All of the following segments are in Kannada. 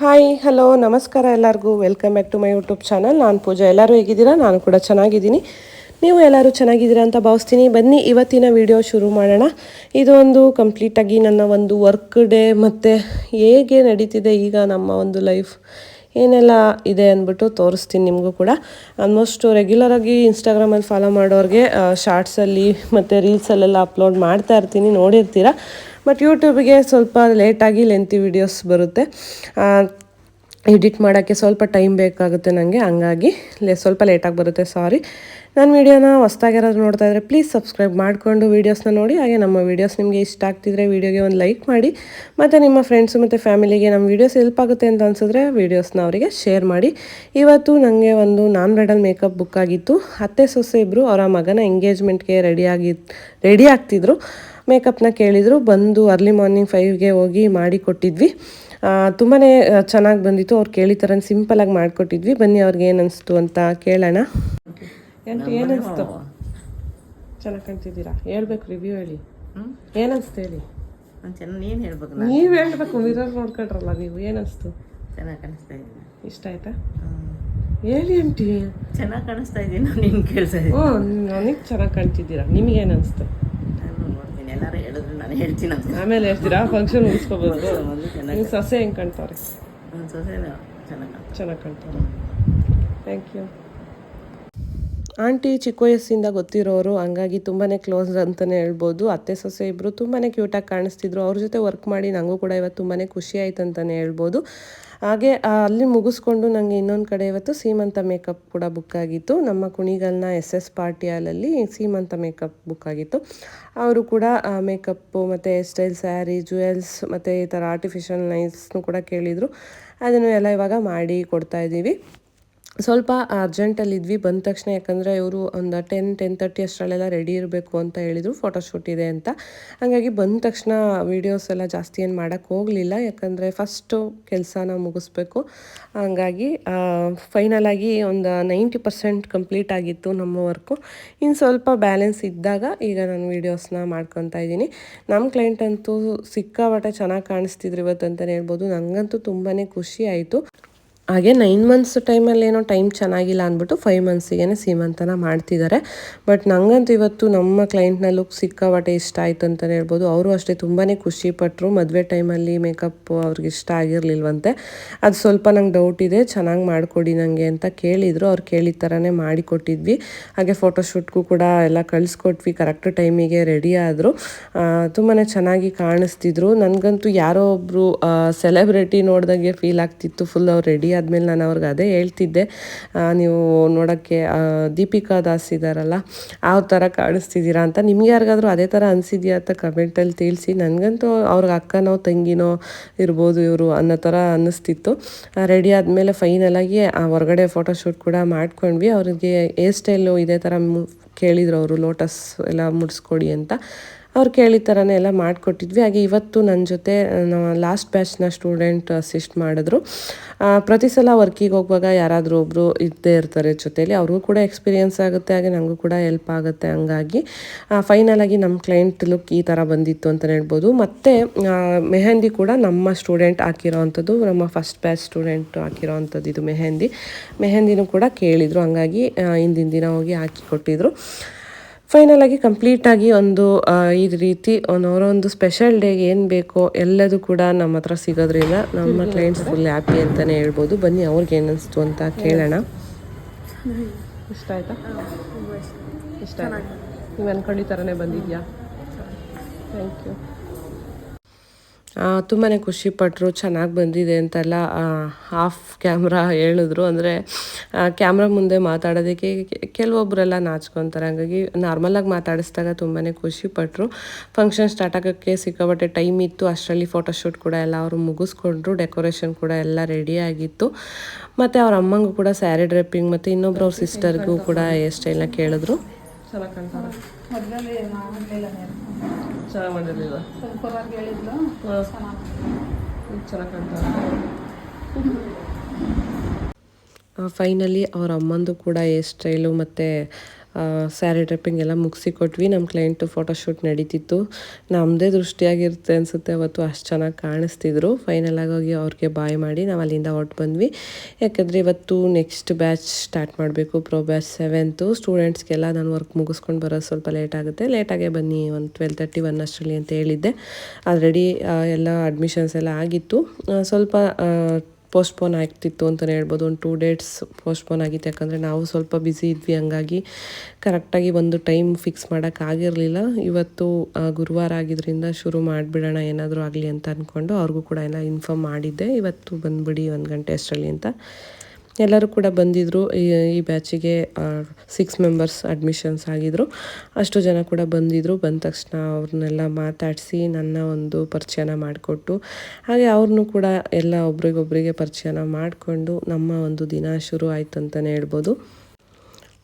ಹಾಯ್ ಹಲೋ ನಮಸ್ಕಾರ ಎಲ್ಲರಿಗೂ. Welcome back to my YouTube channel ನಾನು ಪೂಜಾ. ಎಲ್ಲರೂ ಹೇಗಿದ್ದೀರಾ? ನಾನು ಕೂಡ ಚೆನ್ನಾಗಿದ್ದೀನಿ. ನೀವು ಎಲ್ಲರೂ ಚೆನ್ನಾಗಿದ್ದೀರಾ ಅಂತ ಭಾವಿಸ್ತೀನಿ. ಬನ್ನಿ, ಇವತ್ತಿನ ವಿಡಿಯೋ ಶುರು ಮಾಡೋಣ. ಇದೊಂದು ಕಂಪ್ಲೀಟಾಗಿ ನನ್ನ ಒಂದು ವರ್ಕ್ ಡೇ ಮತ್ತು ಹೇಗೆ ನಡೀತಿದೆ ಈಗ ನಮ್ಮ ಒಂದು ಲೈಫ್ ಏನೆಲ್ಲ ಇದೆ ಅಂದ್ಬಿಟ್ಟು ತೋರಿಸ್ತೀನಿ ನಿಮಗೂ ಕೂಡ. ಆಲ್ಮೋಸ್ಟ್ ರೆಗ್ಯುಲರಾಗಿ ಇನ್ಸ್ಟಾಗ್ರಾಮಲ್ಲಿ ಫಾಲೋ ಮಾಡೋರಿಗೆ ಶಾರ್ಟ್ಸಲ್ಲಿ ಮತ್ತು ರೀಲ್ಸಲ್ಲೆಲ್ಲ ಅಪ್ಲೋಡ್ ಮಾಡ್ತಾ ಇರ್ತೀನಿ. ನೋಡಿರ್ತೀರ? ಬಟ್ ಯೂಟ್ಯೂಬಿಗೆ ಸ್ವಲ್ಪ ಲೇಟಾಗಿ ಲೆಂತಿ ವಿಡಿಯೋಸ್ ಬರುತ್ತೆ. ಎಡಿಟ್ ಮಾಡೋಕ್ಕೆ ಸ್ವಲ್ಪ ಟೈಮ್ ಬೇಕಾಗುತ್ತೆ ನನಗೆ ಹಂಗಾಗಿ ಲೇ ಸ್ವಲ್ಪ ಲೇಟಾಗಿ ಬರುತ್ತೆ ಸಾರಿ ನನ್ನ ವೀಡಿಯೋನ ಹೊಸ್ದಾಗಿರೋದು ನೋಡ್ತಾ ಇದ್ದರೆ ಪ್ಲೀಸ್ ಸಬ್ಸ್ಕ್ರೈಬ್ ಮಾಡಿಕೊಂಡು ವೀಡಿಯೋಸ್ನ ನೋಡಿ. ಹಾಗೆ ನಮ್ಮ ವೀಡಿಯೋಸ್ ನಿಮಗೆ ಇಷ್ಟ ಆಗ್ತಿದ್ರೆ ವೀಡಿಯೋಗೆ ಒಂದು ಲೈಕ್ ಮಾಡಿ. ಮತ್ತು ನಿಮ್ಮ ಫ್ರೆಂಡ್ಸು ಮತ್ತು ಫ್ಯಾಮಿಲಿಗೆ ನಮ್ಮ ವೀಡಿಯೋಸ್ ಹೆಲ್ಪ್ ಆಗುತ್ತೆ ಅಂತ ಅನಿಸಿದ್ರೆ ವೀಡಿಯೋಸ್ನ ಅವರಿಗೆ ಶೇರ್ ಮಾಡಿ. ಇವತ್ತು ನನಗೆ ಒಂದು ನಾನ್ ಬ್ರೈಡಲ್ ಮೇಕಪ್ ಬುಕ್ ಆಗಿತ್ತು. ಅತ್ತೆ ಸೊಸೆ ಇಬ್ಬರು ಅವರ ಮಗನ ಎಂಗೇಜ್ಮೆಂಟ್ಗೆ ರೆಡಿಯಾಗಿ ರೆಡಿ ಆಗ್ತಿದ್ರು. ಮೇಕಪ್ನ ಕೇಳಿದರು ಬಂದು ಅರ್ಲಿ ಮಾರ್ನಿಂಗ್ ಫೈವ್ಗೆ ಹೋಗಿ ಮಾಡಿ ಕೊಟ್ಟಿದ್ವಿ ತುಂಬಾ ಚೆನ್ನಾಗಿ ಬಂದಿತ್ತು. ಅವ್ರು ಕೇಳಿ ಥರ ಸಿಂಪಲಾಗಿ ಮಾಡಿಕೊಟ್ಟಿದ್ವಿ. ಬನ್ನಿ ಅವ್ರಿಗೆ ಏನು ಅನಿಸ್ತು ಅಂತ ಕೇಳೋಣ. ಏನಿಸ್ತು ಏನು ಅನಿಸ್ತು? ಚೆನ್ನಾಗಿ ಕಾಣ್ತಿದ್ದೀರಾ? ಹೇಳ್ಬೇಕು ರಿವ್ಯೂ ಹೇಳಿ. ಏನು ಅನಿಸ್ತು ಹೇಳಿ? ನೀನು ಹೇಳ್ಬೇಕು ನೀವು ಹೇಳ್ಬೇಕು ಮಿರರ್ ನೋಡ್ಕೊಂಡ್ರಲ್ಲ ನೀವು. ಏನು ಅನಿಸ್ತು? ಚೆನ್ನಾಗಿ ಕಾಣಿಸ್ತಾ ಇದ್ದೀನಿ ಇಷ್ಟ ಆಯ್ತಾ? ಹೇಳಿ ಆಂಟಿ ಚೆನ್ನಾಗಿ ಕಾಣಿಸ್ತಾ ಇದ್ದೀನಿ ನಾನು ನಿನ್ನ ಕೇಳ್ತಾ ಇದ್ದೀನಿ ಹ್ಞೂ ನನಗೆ ಚೆನ್ನಾಗಿ ಕಾಣ್ತಿದ್ದೀರಾ? ನಿಮಗೇನು ಅನಿಸ್ತು ನಾನು ನೋಡ್ತೀನಿ ಎಲ್ಲರೂ ಹೇಳಿದ್ರು ನಾನು ಹೇಳ್ತೀನಿ ಅಂತ. ಆಮೇಲೆ ಹೇಳ್ತೀರಾ? ಫಂಕ್ಷನ್ ಮುಗಿಸ್ಕೋಬೋದು. ನೀವು ಸೊಸೆ ಹೆಂಗೆ ಕಾಣ್ತಾರೆ? ಸೊಸೆ ಚೆನ್ನಾಗಿ ಚೆನ್ನಾಗಿ ಕಾಣ್ತಾರೆ. ಥ್ಯಾಂಕ್ ಯು ಆಂಟಿ ಚಿಕ್ಕ ವಯಸ್ಸಿಂದ ಗೊತ್ತಿರೋರು ಹಂಗಾಗಿ ತುಂಬಾ ಕ್ಲೋಸ್ ಅಂತಲೇ ಹೇಳ್ಬೋದು. ಅತ್ತೆ ಸೊಸೆ ಇಬ್ಬರು ತುಂಬಾ ಕ್ಯೂಟಾಗಿ ಕಾಣಿಸ್ತಿದ್ರು. ಅವ್ರ ಜೊತೆ ವರ್ಕ್ ಮಾಡಿ ನನಗೂ ಕೂಡ ಇವತ್ತು ತುಂಬಾ ಖುಷಿ ಆಯ್ತು ಅಂತಲೇ ಹೇಳ್ಬೋದು. ಹಾಗೆ ಅಲ್ಲಿ ಮುಗಿಸ್ಕೊಂಡು ನನಗೆ ಇನ್ನೊಂದು ಕಡೆ ಇವತ್ತು ಸೀಮಂತ ಮೇಕಪ್ ಕೂಡ ಬುಕ್ ಆಗಿತ್ತು. ನಮ್ಮ ಕುಣಿಗಲ್ನ ಎಸ್ ಎಸ್ ಪಾರ್ಟಿ ಹಾಲಲ್ಲಿ ಸೀಮಂತ ಮೇಕಪ್ ಬುಕ್ ಆಗಿತ್ತು. ಅವರು ಕೂಡ ಮೇಕಪ್ಪು ಮತ್ತು ಸ್ಟೈಲ್ ಸ್ಯಾರಿ ಜುವೆಲ್ಸ್ ಮತ್ತು ಈ ಥರ ಆರ್ಟಿಫಿಷಿಯಲ್ ನೈಲ್ಸ್ನು ಕೂಡ ಕೇಳಿದರು. ಅದನ್ನು ಎಲ್ಲ ಇವಾಗ ಮಾಡಿ ಕೊಡ್ತಾ ಇದ್ದೀವಿ. ಸ್ವಲ್ಪ ಅರ್ಜೆಂಟಲ್ಲಿದ್ವಿ, ಬಂದ ತಕ್ಷಣ ಯಾಕಂದರೆ ಇವರು ಒಂದು ಟೆನ್ ಟೆನ್ ತರ್ಟಿ ಅಷ್ಟರಲ್ಲೆಲ್ಲ ರೆಡಿ ಇರಬೇಕು ಅಂತ ಹೇಳಿದರು ಫೋಟೋಶೂಟ್ ಇದೆ ಅಂತ. ಹಾಗಾಗಿ ಬಂದ ತಕ್ಷಣ ವೀಡಿಯೋಸ್ ಎಲ್ಲ ಜಾಸ್ತಿ ಏನು ಮಾಡೋಕ್ಕೆ ಹೋಗಲಿಲ್ಲ, ಯಾಕಂದರೆ ಫಸ್ಟು ಕೆಲಸನ ಮುಗಿಸ್ಬೇಕು. ಹಾಗಾಗಿ ಫೈನಲ್ ಆಗಿ ಒಂದು ನೈಂಟಿ ಪರ್ಸೆಂಟ್ ಕಂಪ್ಲೀಟ್ ಆಗಿತ್ತು ನಮ್ಮ ವರ್ಕು ಇನ್ನು ಸ್ವಲ್ಪ ಬ್ಯಾಲೆನ್ಸ್ ಇದ್ದಾಗ ಈಗ ನಾನು ವೀಡಿಯೋಸ್ನ ಮಾಡ್ಕೊತಾ ಇದ್ದೀನಿ. ನಮ್ಮ ಕ್ಲೈಂಟ್ ಅಂತೂ ಸಿಕ್ಕಾಪಟ್ಟೆ ಚೆನ್ನಾಗಿ ಕಾಣಿಸ್ತಿದ್ರು ಇವತ್ತು ಅಂತಲೇ ಹೇಳ್ಬೋದು. ನನಗಂತೂ ತುಂಬಾ ಖುಷಿ ಆಯಿತು. ಹಾಗೆ ನೈನ್ ಮಂತ್ಸ್ ಟೈಮಲ್ಲಿ ಏನೋ ಟೈಮ್ ಚೆನ್ನಾಗಿಲ್ಲ ಅಂದ್ಬಿಟ್ಟು ಫೈವ್ ಮಂತ್ಸಿಗೆ ಸೀಮಂತನ ಮಾಡ್ತಿದ್ದಾರೆ ಬಟ್ ನನಗಂತೂ ಇವತ್ತು ನಮ್ಮ ಕ್ಲೈಂಟ್ನ ಲುಕ್ ಸಿಕ್ಕಾಪಟ್ಟೆ ಇಷ್ಟ ಆಯಿತು ಅಂತಲೇ ಹೇಳ್ಬೋದು. ಅವರು ಅಷ್ಟೇ ತುಂಬಾ ಖುಷಿಪಟ್ಟರು ಮದುವೆ ಟೈಮಲ್ಲಿ ಮೇಕಪ್ ಅವ್ರಿಗೆ ಇಷ್ಟ ಆಗಿರಲಿಲ್ವಂತೆ. ಅದು ಸ್ವಲ್ಪ ನಂಗೆ ಡೌಟ್ ಇದೆ. ಚೆನ್ನಾಗಿ ಮಾಡಿಕೊಡಿ ನನಗೆ ಅಂತ ಕೇಳಿದರು. ಅವ್ರು ಕೇಳಿದ ಥರನೇ ಮಾಡಿಕೊಟ್ಟಿದ್ವಿ. ಹಾಗೆ ಫೋಟೋಶೂಟ್ಗೂ ಕೂಡ ಎಲ್ಲ ಕಳಿಸ್ಕೊಟ್ವಿ. ಕರೆಕ್ಟ್ ಟೈಮಿಗೆ ರೆಡಿ ಆದರು. ತುಂಬಾ ಚೆನ್ನಾಗಿ ಕಾಣಿಸ್ತಿದ್ರು. ನನಗಂತೂ ಯಾರೋ ಒಬ್ಬರು ಸೆಲೆಬ್ರಿಟಿ ನೋಡಿದಂಗೆ ಫೀಲ್ ಆಗ್ತಿತ್ತು. ಫುಲ್ ಅವ್ರು ರೆಡಿ ಆದಮೇಲೆ ನಾನು ಅವ್ರಿಗೆ ಅದೇ ಹೇಳ್ತಿದ್ದೆ. ನೀವು ನೋಡೋಕ್ಕೆ ದೀಪಿಕಾ ದಾಸ್ ಇದ್ದಾರಲ್ಲ ಆ ಥರ ಕಾಣಿಸ್ತಿದ್ದೀರಾ ಅಂತ ನಿಮ್ಗೆ ಯಾರಿಗಾದರೂ ಅದೇ ಥರ ಅನಿಸಿದೆಯಾ ಅಂತ ಕಮೆಂಟಲ್ಲಿ ತಿಳಿಸಿ. ನನಗಂತೂ ಅವ್ರಿಗೆ ಅಕ್ಕನೋ, ತಂಗಿನೋ ಇರ್ಬೋದು ಇವರು ಅನ್ನೋ ಥರ ಅನ್ನಿಸ್ತಿತ್ತು. ರೆಡಿ ಆದಮೇಲೆ ಫೈನಲಾಗಿ ಹೊರಗಡೆ ಫೋಟೋಶೂಟ್ ಕೂಡ ಮಾಡ್ಕೊಂಡ್ವಿ. ಅವ್ರಿಗೆ ಹೇರ್ ಸ್ಟೈಲು ಇದೇ ಥರ ಕೇಳಿದ್ರು ಅವರು ಲೋಟಸ್ ಎಲ್ಲ ಮುಡಿಸ್ಕೊಡಿ ಅಂತ. ಅವ್ರು ಕೇಳಿದ ಥರನೇ ಎಲ್ಲ ಮಾಡಿಕೊಟ್ಟಿದ್ವಿ. ಹಾಗೆ ಇವತ್ತು ನನ್ನ ಜೊತೆ ಲಾಸ್ಟ್ ಬ್ಯಾಚ್ನ ಸ್ಟೂಡೆಂಟ್ ಅಸಿಸ್ಟ್ ಮಾಡಿದ್ರು. ಪ್ರತಿ ಸಲ ವರ್ಕಿಗೆ ಹೋಗುವಾಗ ಯಾರಾದರೂ ಒಬ್ಬರು ಇದ್ದೇ ಇರ್ತಾರೆ ಜೊತೆಯಲ್ಲಿ ಅವ್ರಿಗೂ ಕೂಡ ಎಕ್ಸ್ಪೀರಿಯೆನ್ಸ್ ಆಗುತ್ತೆ, ಹಾಗೆ ನನಗೂ ಕೂಡ ಹೆಲ್ಪ್ ಆಗುತ್ತೆ ಹಂಗಾಗಿ. ಫೈನಲ್ ಆಗಿ ನಮ್ಮ ಕ್ಲೈಂಟ್ ಲುಕ್ ಈ ಥರ ಬಂದಿತ್ತು ಅಂತ ಹೇಳ್ಬೋದು. ಮತ್ತು ಮೆಹಂದಿ ಕೂಡ ನಮ್ಮ ಸ್ಟೂಡೆಂಟ್ ಹಾಕಿರೋ ಅಂಥದ್ದು ನಮ್ಮ ಫಸ್ಟ್ ಬ್ಯಾಚ್ ಸ್ಟೂಡೆಂಟ್ ಹಾಕಿರೋ ಇದು ಮೆಹಂದಿ. ಮೆಹಂದಿನೂ ಕೂಡ ಕೇಳಿದರು, ಹಂಗಾಗಿ ಹಿಂದಿನ ದಿನ ಹೋಗಿ ಹಾಕಿ ಕೊಟ್ಟಿದ್ರು. ಫೈನಲ್ ಆಗಿ ಕಂಪ್ಲೀಟಾಗಿ ಒಂದು ಆ, ಈ ರೀತಿ ಒಂದು ಅವರ ಒಂದು ಸ್ಪೆಷಲ್ ಡೇಗೆ ಏನು ಬೇಕೋ ಎಲ್ಲದೂ ಕೂಡ ನಮ್ಮ ಹತ್ರ ಸಿಗೋದ್ರಿಂದ ನಮ್ಮ ಕ್ಲೈಂಟ್ಸ್ ಫುಲ್ ಹ್ಯಾಪಿ ಅಂತಲೇ ಹೇಳ್ಬೋದು. ಬನ್ನಿ ಅವ್ರಿಗೆ ಏನು ಅನಿಸ್ತು ಅಂತ ಕೇಳೋಣ. ಇಷ್ಟ ಆಯ್ತಾ? ಇಷ್ಟ. ಆಯ್ತಾ? ನೀವು ಅನ್ಕೊಂಡಿ ಥರನೇ ಬಂದಿದ್ಯಾ? ಥ್ಯಾಂಕ್ ಯು ತುಂಬಾ ಖುಷಿಪಟ್ಟರು ಚೆನ್ನಾಗಿ ಬಂದಿದೆ ಅಂತೆಲ್ಲ ಆಫ್ ಕ್ಯಾಮ್ರಾ ಹೇಳಿದ್ರು. ಅಂದರೆ ಕ್ಯಾಮ್ರಾ ಮುಂದೆ ಮಾತಾಡೋದಕ್ಕೆ ಕೆಲವೊಬ್ಬರೆಲ್ಲ ನಾಚ್ಕೊತಾರೆ. ಹಾಗಾಗಿ ನಾರ್ಮಲಾಗಿ ಮಾತಾಡಿಸಿದಾಗ ತುಂಬಾ ಖುಷಿಪಟ್ಟರು ಫಂಕ್ಷನ್ ಸ್ಟಾರ್ಟ್ ಆಗೋಕ್ಕೆ ಸಿಕ್ಕಾಬಟ್ಟೆ ಟೈಮ್ ಇತ್ತು. ಅಷ್ಟರಲ್ಲಿ ಫೋಟೋಶೂಟ್ ಕೂಡ ಎಲ್ಲ ಅವರು ಮುಗಿಸ್ಕೊಂಡ್ರು. ಡೆಕೋರೇಷನ್ ಕೂಡ ಎಲ್ಲ ರೆಡಿ ಆಗಿತ್ತು. ಮತ್ತು ಅವ್ರ ಅಮ್ಮಂಗೂ ಕೂಡ ಸ್ಯಾರಿ ಡ್ರೆಪ್ಪಿಂಗ್ ಮತ್ತು ಇನ್ನೊಬ್ರು ಅವ್ರ ಸಿಸ್ಟರ್ಗೂ ಕೂಡ ಹೇರ್ ಸ್ಟೈಲ್ನ ಕೇಳಿದ್ರು. ಚೆನ್ನಾಗಿ ಮಾಡಿರಲಿಲ್ಲ ಚೆನ್ನಾಗಿ. ಕಾಣ್ತಾರೆ ಫೈನಲಿ ಅವ್ರ ಅಮ್ಮಂದು ಕೂಡ ಹೇರ್ ಸ್ಟೈಲು ಮತ್ತು ಸ್ಯಾರಿ ಡ್ರೆಪ್ಪಿಂಗ್ ಎಲ್ಲ ಮುಗಿಸಿ ಕೊಟ್ವಿ. ನಮ್ಮ ಕ್ಲೈಂಟು ಫೋಟೋಶೂಟ್ ನಡೀತಿತ್ತು. ನಮ್ಮದೇ ದೃಷ್ಟಿಯಾಗಿರುತ್ತೆ ಅನಿಸುತ್ತೆ. ಅವತ್ತು ಅಷ್ಟು ಚೆನ್ನಾಗಿ ಕಾಣಿಸ್ತಿದ್ರು. ಫೈನಲ್ ಆಗಿ ಅವ್ರಿಗೆ ಬಾಯ್ ಮಾಡಿ ನಾವು ಅಲ್ಲಿಂದ ಹೊರಟು ಬಂದ್ವಿ. ಯಾಕಂದರೆ ಇವತ್ತು ನೆಕ್ಸ್ಟ್ ಬ್ಯಾಚ್ ಸ್ಟಾರ್ಟ್ ಮಾಡಬೇಕು. ಪ್ರೋ ಬ್ಯಾಚ್ ಸೆವೆಂತು ಸ್ಟೂಡೆಂಟ್ಸ್ಗೆಲ್ಲ ನಾನು ವರ್ಕ್ ಮುಗಿಸ್ಕೊಂಡು ಬರೋದು ಸ್ವಲ್ಪ ಲೇಟ್ ಆಗುತ್ತೆ. ಲೇಟಾಗೆ ಬನ್ನಿ ಒಂದು ಟ್ವೆಲ್ ತರ್ಟಿ ಒನ್ ಅಷ್ಟರಲ್ಲಿ ಅಂತ ಹೇಳಿದ್ದೆ. ಆಲ್ರೆಡಿ ಎಲ್ಲ ಅಡ್ಮಿಷನ್ಸ್ ಎಲ್ಲ ಆಗಿತ್ತು. ಸ್ವಲ್ಪ ಪೋಸ್ಟ್ಪೋನ್ ಆಗ್ತಿತ್ತು ಅಂತಲೇ ಹೇಳ್ಬೋದು. ಒಂದು ಟೂ ಡೇಟ್ಸ್ ಪೋಸ್ಟ್ಪೋನ್ ಆಗಿತ್ತು. ಯಾಕಂದರೆ ನಾವು ಸ್ವಲ್ಪ ಬ್ಯುಸಿ ಇದ್ವಿ. ಹಂಗಾಗಿ ಕರೆಕ್ಟಾಗಿ ಒಂದು ಟೈಮ್ ಫಿಕ್ಸ್ ಮಾಡೋಕ್ಕಾಗಿರಲಿಲ್ಲ ಇವತ್ತು ಗುರುವಾರ ಆಗಿದ್ದರಿಂದ ಶುರು ಮಾಡಿಬಿಡೋಣ. ಏನಾದರೂ ಆಗಲಿ ಅಂತ ಅಂದ್ಕೊಂಡು ಅವ್ರಿಗೂ ಕೂಡ ಎಲ್ಲ ಇನ್ಫಾರ್ಮ್ ಮಾಡಿದ್ದೆ. ಇವತ್ತು ಬಂದುಬಿಡಿ ಒಂದು ಗಂಟೆ ಅಷ್ಟರಲ್ಲಿ ಅಂತ. ಎಲ್ಲರೂ ಕೂಡ ಬಂದಿದ್ದರು ಈ ಬ್ಯಾಚಿಗೆ ಸಿಕ್ಸ್ ಮೆಂಬರ್ಸ್ ಅಡ್ಮಿಷನ್ಸ್ ಆಗಿದ್ದರು ಅಷ್ಟು ಜನ ಕೂಡ ಬಂದಿದ್ದರು ಬಂದ ತಕ್ಷಣ ಅವ್ರನ್ನೆಲ್ಲ ಮಾತಾಡಿಸಿ ನನ್ನ ಒಂದು ಪರಿಚಯನ ಮಾಡಿಕೊಟ್ಟು, ಹಾಗೆ ಅವ್ರನ್ನೂ ಕೂಡ ಎಲ್ಲ ಒಬ್ರಿಗೊಬ್ಬರಿಗೆ ಪರಿಚಯನ ಮಾಡಿಕೊಂಡು ನಮ್ಮ ಒಂದು ದಿನ ಶುರು ಆಯಿತು ಅಂತಲೇ ಹೇಳ್ಬೋದು.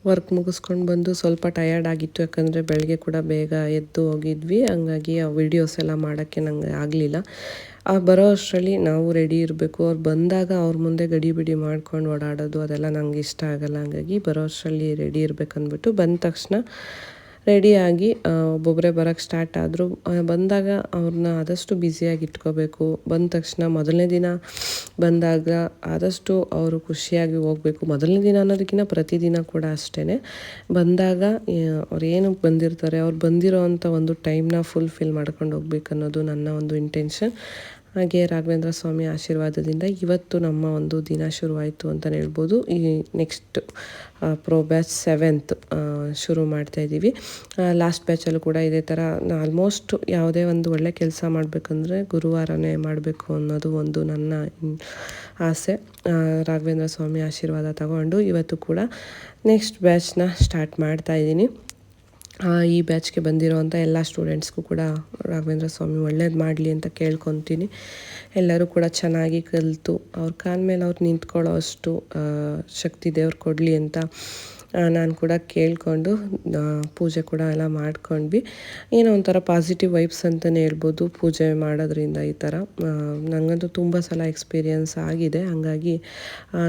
ವರ್ಕ್ ಮುಗಿಸ್ಕೊಂಡು ಬಂದು ಸ್ವಲ್ಪ ಟಯರ್ಡ್ ಆಗಿತ್ತು, ಯಾಕಂದರೆ ಬೆಳಗ್ಗೆ ಕೂಡ ಬೇಗ ಎದ್ದು ಹೋಗಿದ್ವಿ. ಹಂಗಾಗಿ ಆ ವಿಡಿಯೋಸ್ ಎಲ್ಲ ಮಾಡೋಕ್ಕೆ ನಂಗೆ ಆಗಲಿಲ್ಲ. ಆ, ಬರೋ ಅಷ್ಟರಲ್ಲಿ ನಾವು ರೆಡಿ ಇರಬೇಕು. ಅವ್ರು ಬಂದಾಗ ಅವ್ರ ಮುಂದೆ ಗಡಿ ಬಿಡಿ ಮಾಡ್ಕೊಂಡು ಓಡಾಡೋದು, ಅದೆಲ್ಲ ನಂಗೆ ಇಷ್ಟ ಆಗಲ್ಲ. ಹಂಗಾಗಿ ಬರೋ ಅಷ್ಟರಲ್ಲಿ ರೆಡಿ ಇರಬೇಕಂದ್ಬಿಟ್ಟು ಬಂದ ತಕ್ಷಣ ರೆಡಿಯಾಗಿ ಒಬ್ಬೊಬ್ಬರೇ ಬರೋಕ್ಕೆ ಸ್ಟಾರ್ಟ್ ಆದರೂ. ಬಂದಾಗ ಅವ್ರನ್ನ ಆದಷ್ಟು ಬ್ಯುಸಿಯಾಗಿ ಇಟ್ಕೋಬೇಕು. ಬಂದ ತಕ್ಷಣ ಮೊದಲನೇ ದಿನ ಬಂದಾಗ ಆದಷ್ಟು ಅವರು ಖುಷಿಯಾಗಿ ಹೋಗಬೇಕು. ಮೊದಲನೇ ದಿನ ಅನ್ನೋದಕ್ಕಿಂತ ಪ್ರತಿದಿನ ಕೂಡ ಅಷ್ಟೇ ಬಂದಾಗ ಅವ್ರು ಏನಕ್ಕೆ ಬಂದಿರ್ತಾರೆ, ಅವ್ರು ಬಂದಿರೋ ಅಂಥ ಒಂದು ಟೈಮ್ನ ಫುಲ್ಫಿಲ್ ಮಾಡ್ಕೊಂಡು ಹೋಗ್ಬೇಕು ಅನ್ನೋದು ನನ್ನ ಒಂದು ಇಂಟೆನ್ಷನ್ ಹಾಗೆ ರಾಘವೇಂದ್ರ ಸ್ವಾಮಿ ಆಶೀರ್ವಾದದಿಂದ ಇವತ್ತು ನಮ್ಮ ಒಂದು ದಿನ ಶುರುವಾಯಿತು ಅಂತಲೇ ಹೇಳ್ಬೋದು. ಈ ನೆಕ್ಸ್ಟ್ ಪ್ರೋ ಬ್ಯಾಚ್ ಸೆವೆಂತ್ ಶುರು ಮಾಡ್ತಾ ಇದ್ದೀವಿ. ಲಾಸ್ಟ್ ಬ್ಯಾಚಲ್ಲೂ ಕೂಡ ಇದೇ ಥರ ಆಲ್ಮೋಸ್ಟ್ ಯಾವುದೇ ಒಂದು ಒಳ್ಳೆ ಕೆಲಸ ಮಾಡಬೇಕಂದ್ರೆ ಗುರುವಾರನೇ ಮಾಡಬೇಕು ಅನ್ನೋದು ಒಂದು ನನ್ನ ಆಸೆ. ರಾಘವೇಂದ್ರ ಸ್ವಾಮಿ ಆಶೀರ್ವಾದ ತಗೊಂಡು ಇವತ್ತು ಕೂಡ ನೆಕ್ಸ್ಟ್ ಬ್ಯಾಚ್ನ ಸ್ಟಾರ್ಟ್ ಮಾಡ್ತಾ ಆ, ಈ ಬ್ಯಾಚ್ಗೆ ಬಂದಿರೋವಂಥ ಎಲ್ಲ ಸ್ಟೂಡೆಂಟ್ಸ್ಗೂ ಕೂಡ, ರಾಘವೇಂದ್ರ ಸ್ವಾಮಿ, ಒಳ್ಳೇದು ಮಾಡಲಿ ಅಂತ ಕೇಳ್ಕೊತೀನಿ. ಎಲ್ಲರೂ ಕೂಡ ಚೆನ್ನಾಗಿ ಕಲಿತು. ಅವ್ರ ಕಾಲ ಮೇಲೆ ಅವ್ರು ನಿಂತ್ಕೊಳ್ಳೋ ಅಷ್ಟು ಶಕ್ತಿ ದೇವ್ರು ಕೊಡಲಿ ಅಂತ ನಾನು ಕೂಡ ಕೇಳಿಕೊಂಡು ಪೂಜೆ ಕೂಡ ಎಲ್ಲ ಮಾಡ್ಕೊಂಡ್ವಿ. ಏನೋ ಒಂಥರ ಪಾಸಿಟಿವ್ ವೈಬ್ಸ್ ಅಂತಲೇ ಹೇಳ್ಬೋದು, ಪೂಜೆ ಮಾಡೋದ್ರಿಂದ ಈ ಥರ ನನಗಂತೂ ತುಂಬ ಸಲ ಎಕ್ಸ್ಪೀರಿಯನ್ಸ್ ಆಗಿದೆ. ಹಾಗಾಗಿ ಹಾಗಾಗಿ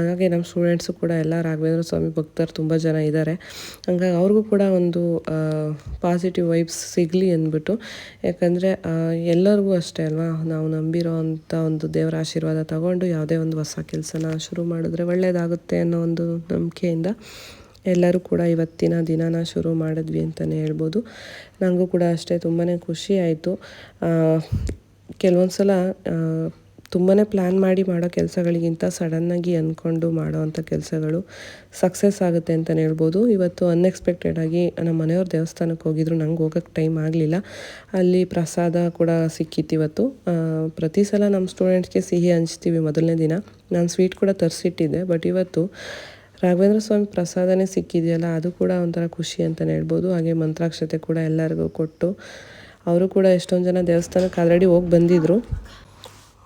ಹಾಗೆ ನಮ್ಮ ಸ್ಟೂಡೆಂಟ್ಸು ಕೂಡ ಎಲ್ಲ ರಾಘವೇಂದ್ರ ಸ್ವಾಮಿ ಭಕ್ತರು ತುಂಬ ಜನ ಇದ್ದಾರೆ ಹಂಗಾಗಿ ಅವ್ರಿಗೂ ಕೂಡ ಒಂದು ಪಾಸಿಟಿವ್ ವೈಬ್ಸ್ ಸಿಗಲಿ ಅಂದ್ಬಿಟ್ಟು. ಯಾಕಂದರೆ ಎಲ್ಲರಿಗೂ ಅಷ್ಟೇ ಅಲ್ವಾ? ನಾವು ನಂಬಿರೋ ಒಂದು ದೇವರ ಆಶೀರ್ವಾದ ತಗೊಂಡು ಯಾವುದೇ ಒಂದು ಹೊಸ ಕೆಲಸನ ಶುರು ಮಾಡಿದ್ರೆ ಒಳ್ಳೆಯದಾಗುತ್ತೆ ಅನ್ನೋ ಒಂದು ನಂಬಿಕೆಯಿಂದ. ಎಲ್ಲರೂ ಕೂಡ ಇವತ್ತಿನ ದಿನನ ಶುರು ಮಾಡಿದ್ವಿ ಅಂತಲೇ ಹೇಳ್ಬೋದು. ನನಗೂ ಕೂಡ ಅಷ್ಟೇ ತುಂಬಾ ಖುಷಿ ಆಯಿತು. ಕೆಲವೊಂದು ಸಲ ತುಂಬಾ ಪ್ಲ್ಯಾನ್ ಮಾಡಿ ಮಾಡೋ ಕೆಲಸಗಳಿಗಿಂತ ಸಡನ್ನಾಗಿ ಅಂದ್ಕೊಂಡು ಮಾಡೋವಂಥ ಕೆಲಸಗಳು ಸಕ್ಸಸ್ ಆಗುತ್ತೆ ಅಂತಲೇ ಹೇಳ್ಬೋದು. ಇವತ್ತು ಅನ್ಎಕ್ಸ್ಪೆಕ್ಟೆಡ್ ಆಗಿ ನಮ್ಮ ಮನೆಯವ್ರ ದೇವಸ್ಥಾನಕ್ಕೆ ಹೋಗಿದ್ರು. ನಂಗೆ ಹೋಗೋಕ್ಕೆ ಟೈಮ್ ಆಗಲಿಲ್ಲ. ಅಲ್ಲಿ ಪ್ರಸಾದ ಕೂಡ ಸಿಕ್ಕಿತ್ತು ಇವತ್ತು. ಪ್ರತಿ ಸಲ ನಮ್ಮ ಸ್ಟೂಡೆಂಟ್ಸ್ಗೆ ಸಿಹಿ ಹಂಚ್ತೀವಿ ಮೊದಲನೇ ದಿನ. ನಾನು ಸ್ವೀಟ್ ಕೂಡ ತರಿಸಿಟ್ಟಿದ್ದೆ. ಬಟ್ ಇವತ್ತು ರಾಘವೇಂದ್ರ ಸ್ವಾಮಿ ಪ್ರಸಾದನೇ ಸಿಕ್ಕಿದೆಯಲ್ಲ, ಅದು ಕೂಡ ಒಂಥರ ಖುಷಿ ಅಂತಲೇ ಹೇಳ್ಬೋದು. ಹಾಗೆ ಮಂತ್ರಾಕ್ಷತೆ ಕೂಡ ಎಲ್ಲರಿಗೂ ಕೊಟ್ಟು ಅವರು ಕೂಡ ಎಷ್ಟೊಂದು ಜನ ದೇವಸ್ಥಾನಕ್ಕೆ ಆಲ್ರೆಡಿ ಹೋಗಿ ಬಂದಿದ್ದರು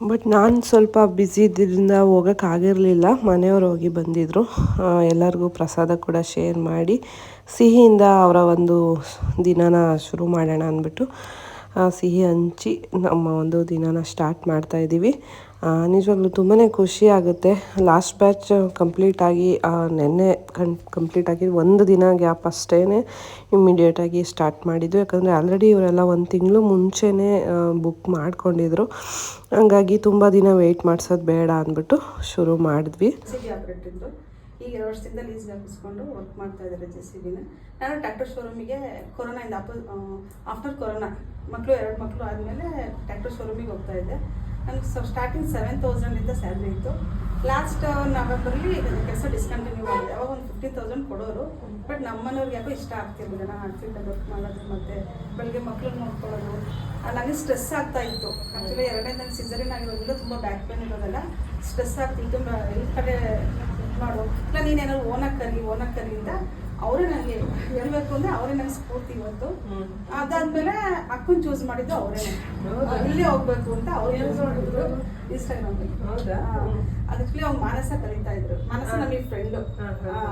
ಬಟ್ ನಾನು ಸ್ವಲ್ಪ ಬ್ಯುಸಿ ಇದ್ದಿದ್ದರಿಂದ ಹೋಗೋಕ್ಕಾಗಿರಲಿಲ್ಲ ಮನೆಯವರು ಹೋಗಿ ಬಂದಿದ್ದರು ಎಲ್ಲರಿಗೂ ಪ್ರಸಾದ ಕೂಡ ಶೇರ್ ಮಾಡಿ ಸಿಹಿಯಿಂದ ಅವರ ಒಂದು ದಿನನ ಶುರು ಮಾಡೋಣ ಅಂದ್ಬಿಟ್ಟು ಸಿಹಿ ಹಂಚಿ ನಮ್ಮ ಒಂದು ದಿನನ ಸ್ಟಾರ್ಟ್ ಮಾಡ್ತಾ ಇದ್ದೀವಿ ನಿಜವಾಗ್ಲೂ ತುಂಬಾ ಖುಷಿ ಆಗುತ್ತೆ. ಲಾಸ್ಟ್ ಬ್ಯಾಚ್ ಕಂಪ್ಲೀಟ್ ಆಗಿ ನೆನ್ನೆ ಕನ್ ಕಂಪ್ಲೀಟ್ ಆಗಿ ಒಂದು ದಿನ ಗ್ಯಾಪ್ ಅಷ್ಟೇ ಇಮ್ಮಿಡಿಯೇಟಾಗಿ ಸ್ಟಾರ್ಟ್ ಮಾಡಿದ್ದು. ಯಾಕಂದರೆ ಆಲ್ರೆಡಿ ಇವರೆಲ್ಲ ಒಂದು ತಿಂಗಳು ಮುಂಚೆನೇ ಬುಕ್ ಮಾಡ್ಕೊಂಡಿದ್ರು. ಹಂಗಾಗಿ ತುಂಬ ದಿನ ವೆಯ್ಟ್ ಮಾಡಿಸೋದು ಬೇಡ ಅಂದ್ಬಿಟ್ಟು ಶುರು ಮಾಡಿದ್ವಿ. ಈಗ ಎರಡು ವರ್ಷದಿಂದ ಲೀಸ್ ಹಾಕಿಸ್ಕೊಂಡು ವರ್ಕ್ ಮಾಡ್ತಾ ಇದ್ದಾರೆ ಜೆ ಸಿ ಬಿನ ನಾನು ಟ್ಯಾಕ್ಟರ್ ಶೋರೂಮಿಗೆ ಕೊರೋನಾ ಇಂದ ಆಫ್ಟರ್ ಕೊರೋನಾ ಮಕ್ಕಳು ಎರಡು ಮಕ್ಕಳು ಆದಮೇಲೆ ಟ್ಯಾಕ್ಟರ್ ಶೋರೂಮಿಗೆ ಹೋಗ್ತಾ ಇದ್ದೆ. ನನಗೆ ಸ್ಟಾರ್ಟಿಂಗ್ ಸೆವೆನ್ ತೌಸಂಡಿಂದ ಸ್ಯಾಲ್ರಿ ಇತ್ತು. ಲಾಸ್ಟ್ ನವೆಂಬರ್ಲಿ ಕೆಲಸ ಡಿಸ್ಕಂಟಿನ್ಯೂ ಮಾಡಿದೆ ಅವಾಗ ಒಂದು ಫಿಫ್ಟಿ ತೌಸಂಡ್ ಕೊಡೋರು. ಬಟ್ ನಮ್ಮನೆಯವ್ರಿಗೆ ಯಾಕೋ ಇಷ್ಟ ಆಗ್ತಿರ್ಲಿಲ್ಲ. ನಾನು ಆಗ್ತಿದ್ದೆ ವರ್ಕ್ ಮಾಡೋದು ಮತ್ತು ಬೆಳಗ್ಗೆ ಮಕ್ಳನ್ನ ನೋಡ್ಕೊಳ್ಳೋದು. ನನಗೆ ಸ್ಟ್ರೆಸ್ ಆಗ್ತಾ ಇತ್ತು. ಆ್ಯಕ್ಚುಲಿ ಎರಡನೇ ನನ್ನ ಸಿಸರಿನ್ ಆಗಿರೋದ್ರಿಂದ ತುಂಬ ಬ್ಯಾಕ್ ಪೇನ್ ಇರೋದಲ್ಲ ಸ್ಟ್ರೆಸ್ ಆಗ್ತಿತ್ತು. ಎಲ್ಲ ಕಡೆ ಮಾಡು ಇಲ್ಲ ನೀನೇನಾದ್ರು ಓನಾಗಿ ಕರಿ ಓನಾಗಿ ಅಂತ ಅವರೇ ನನಗೆ ಹೇಳ್ಬೇಕು ಅಂದ್ರೆ ಅವರೇ ನನಗೆ ಸ್ಫೂರ್ತಿ ಇವತ್ತು. ಅದಾದ್ಮೇಲೆ ಅಕ್ಕನ್ ಚೂಸ್ ಮಾಡಿದ್ದು ಅವರೇ ಇಲ್ಲೇ ಹೋಗ್ಬೇಕು ಅಂತ ಅವ್ರು ಯೂಸ್ ಮಾಡಿದ್ರು ಇನ್ಸ್ಟಾಗ್ರಾಮ್ ಹೌದಾ? ಅದಕ್ಕೆ ಅವ್ರು ಮಾನಸ ಕಲಿತಾ ಇದ್ರು. ಮಾನಸ ನಮಗೆ ಫ್ರೆಂಡ್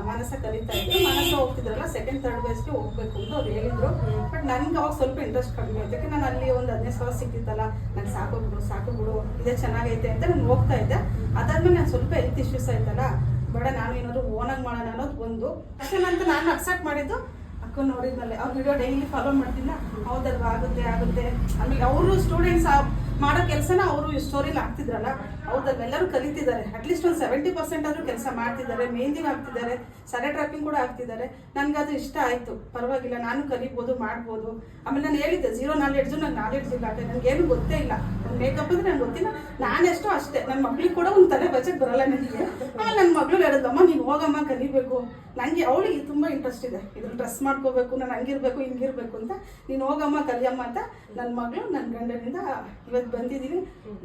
ಮಾನಸ ಕಲಿತಾ ಇದ್ರು. ಮಾನಸ ಹೋಗ್ತಿದ್ರಲ್ಲ ಸೆಕೆಂಡ್ ಥರ್ಡ್ ಬೇಸ್ಗೆ ಹೋಗ್ಬೇಕು ಅಂತ ಅವ್ರು ಹೇಳಿದ್ರು. ಬಟ್ ನನ್ಗೆ ಅವಾಗ ಸ್ವಲ್ಪ ಇಂಟ್ರೆಸ್ಟ್ ಕಡಿಮೆ ಆಯ್ತು. ಯಾಕೆ ನಾನು ಅಲ್ಲಿ ಒಂದು ಹದಿನೈದು ಸಾವಿರ ಸಿಕ್ಕಿತ್ತಲ್ಲ ನಂಗೆ ಸಾಕು ಬಿಡು ಸಾಕು ಬಿಡು ಇದೇ ಚೆನ್ನಾಗೈತೆ ಅಂತ ನಾನು ಹೋಗ್ತಾ ಇದ್ದೆ. ಅದಾದ್ಮೇಲೆ ನಾನು ಸ್ವಲ್ಪ ಹೆಲ್ತ್ ಇಶ್ಯೂಸ್ ಆಯ್ತಲ್ಲ ಬೇಡ, ನಾನು ಏನಾದ್ರು ಓನಾಗಿ ಮಾಡೋಣ ಅನ್ನೋದು ಒಂದು ಅಂತ ನಾನು ಅಕ್ಸೆಪ್ಟ್ ಮಾಡಿದ್ದು. ಅಕ್ಕನ ನೋಡಿದ್ಮೇಲೆ ಅವ್ರ ವಿಡಿಯೋ ಡೈಲಿ ಫಾಲೋ ಮಾಡ್ತಿಲ್ಲ ಹೌದಲ್ವಾ, ಆಗುತ್ತೆ ಆಗುತ್ತೆ. ಆಮೇಲೆ ಅವರು ಸ್ಟೂಡೆಂಟ್ಸ್ ಮಾಡೋ ಕೆಲಸನ ಅವರು ಸ್ಟೋರಿಲಿ ಆಗ್ತಿದ್ರಲ್ಲ ಹೌದಲ್ವ ಎಲ್ಲರೂ ಕಲಿತಿದ್ದಾರೆ. ಅಟ್ಲೀಸ್ಟ್ ಒಂದು ಸೆವೆಂಟಿ ಪರ್ಸೆಂಟ್ ಆದರೂ ಕೆಲಸ ಮಾಡ್ತಿದ್ದಾರೆ ಮೆಹಂದಿನ ಹಾಕ್ತಿದ್ದಾರೆ ಸರೆ ಟ್ರಾಪಿಂಗ್ ಕೂಡ ಹಾಕ್ತಿದ್ದಾರೆ. ನನಗದು ಇಷ್ಟ ಆಯಿತು. ಪರವಾಗಿಲ್ಲ, ನಾನು ಕಲಿಬೋದು, ಮಾಡ್ಬೋದು. ಆಮೇಲೆ ನಾನು ಹೇಳಿದ್ದೆ ಝೀರೋ ನಾಲೆಡ್ಜು ನನ್ನ ನಾಲೆಡ್ಜ್ ಇಲ್ಲ ನನಗೆ ನನಗೇನು ಗೊತ್ತೇ ಇಲ್ಲ. ಮೇಕಪ್ ಅಂದರೆ ನಂಗೆ ಗೊತ್ತಿಲ್ಲ. ನಾನೆಷ್ಟೋ ಅಷ್ಟೇ. ನನ್ನ ಮಕ್ಳಿಗೆ ಕೂಡ ಒಂದು ತಲೆ ಬಜೆಟ್ ಬರಲ್ಲ ನನಗೆ. ಆಮೇಲೆ ನನ್ನ ಮಗಳು ಹೇಳಿದಮ್ಮ ನೀನು ಹೋಗಮ್ಮ, ಕಲಿಬೇಕು. ನನಗೆ ಅವಳಿಗೆ ತುಂಬ ಇಂಟ್ರೆಸ್ಟ್ ಇದೆ. ಇದ್ರ ಡ್ರೆಸ್ ಮಾಡ್ಕೋಬೇಕು, ನಾನು ಹಂಗಿರ್ಬೇಕು, ಹಿಂಗಿರ್ಬೇಕು ಅಂತ. ನೀನು ಹೋಗಮ್ಮ, ಕಲಿಯಮ್ಮ ಅಂತ ನನ್ನ ಮಗಳು ನನ್ನ ಗಂಡನಿಂದ ಇವತ್ತು ಬಂದಿದ್ದೀನಿ.